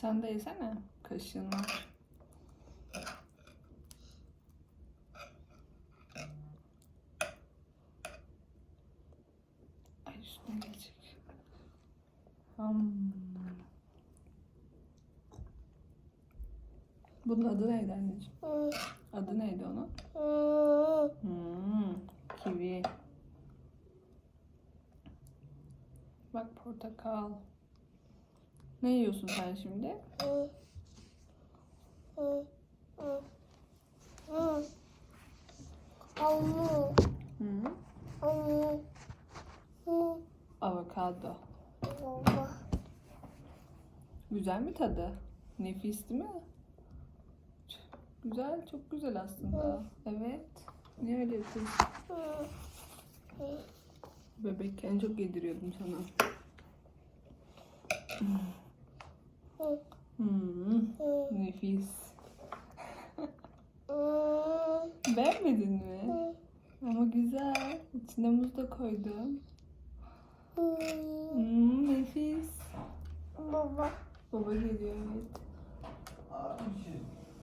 Sen de yesene. Kaşığın var. Ay üstüne gelecek. Hmm. Bunun adı neydi anneciğim? Adı neydi onun? Hmm, kivi. Bak portakal. Ne yiyorsun sen şimdi? hı, Avokado. Güzel mi tadı? Nefis değil mi? Güzel, çok güzel aslında. Evet. Niye öyle yapıyorsun? Bebekken çok yediriyordum sana. hı, Hmm, hı, nefis. hı, Beğenmedin mi? hı, Ama güzel. İçine muz da koydum. hı. Hmm, nefis. Baba. Baba geliyor evet.